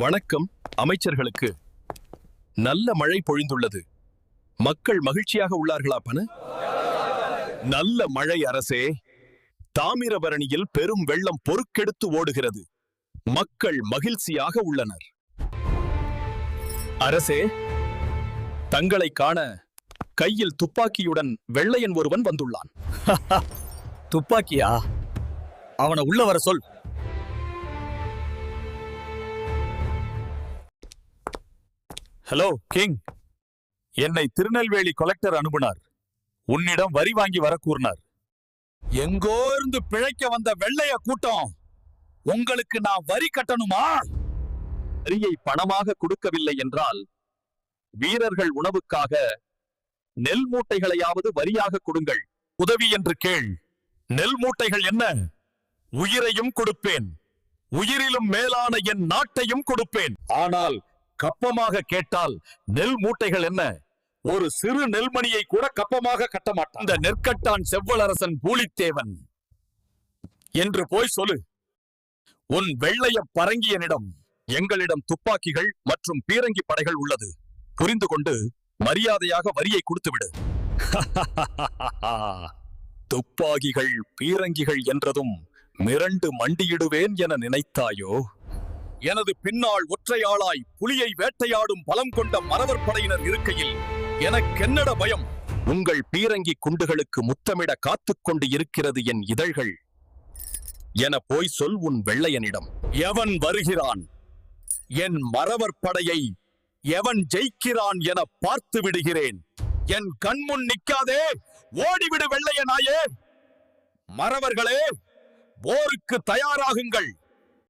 வணக்கம் அமைச்சர்களுக்கு. நல்ல மழை பொழிந்துள்ளது. மக்கள் மகிழ்ச்சியாக உள்ளார்களா பன நல்ல மழை அரசே தாமிரபரணியில் பெரும் வெள்ளம் பொறுக்கெடுத்து ஓடுகிறது. மக்கள் மகிழ்ச்சியாக உள்ளனர். அரசே தங்களை காண கையில் துப்பாக்கியுடன் வெள்ளையன் ஒருவன் வந்துள்ளான். துப்பாக்கியா? அவனை உள்ள வர சொல். ஹலோ கிங் என்னை திருநெல்வேலி கலெக்டர் அனுப்பினார். உன்னிடம் வரி வாங்கி வர கூறினார் எங்கோ இருந்து பிழைக்க வந்த வெள்ளைய கூட்டம். உங்களுக்கு நான் வரி கட்டணுமா? வரியை பணமாக கொடுக்கவில்லை என்றால் வீரர்கள் உணவுக்காக நெல் மூட்டைகளையாவது வரியாக கொடுங்கள். உதவி என்று கேள். நெல் மூட்டைகள் என்ன? உயிரையும் கொடுப்பேன். உயிரிலும் மேலான என் நாட்டையும் கொடுப்பேன். ஆனால் கப்பமாக கேட்டால் நெல் மூட்டைகள் என்ன? ஒரு சிறு நெல்மணியை கூட கப்பமாக கட்ட மாட்டான். இந்த நெற்கட்டான் செவ்வளரசன் பூலித்தேவன். என்று போய் சொல்லு. உன் வெள்ளைய பரங்கியனிடம் எங்களிடம் துப்பாக்கிகள் மற்றும் பீரங்கி படைகள் உள்ளது. புரிந்து கொண்டு மரியாதையாக வரியை கொடுத்துவிடு துப்பாக்கிகள் பீரங்கிகள் என்றதும் மிரண்டு மண்டியிடுவேன் என நினைத்தாயோ? எனது பின்னால் ஒற்றையாளாய் புலியை வேட்டையாடும் பலம் கொண்ட மறவர் படையினர் இருக்கையில் எனக்கென்னட பயம்? உங்கள் பீரங்கி குண்டுகளுக்கு முத்தமிட காத்துக்கொண்டு இருக்கிறது என் இதழ்கள். என போய் சொல் உன் வெள்ளையனிடம். எவன் வருகிறான்? என் மறவர் படையை எவன் ஜெயிக்கிறான் என பார்த்து விடுகிறேன். என் கண்முன் நிற்காதே ஓடிவிடு வெள்ளையனாயே. மறவர்களே போருக்கு தயாராகுங்கள்.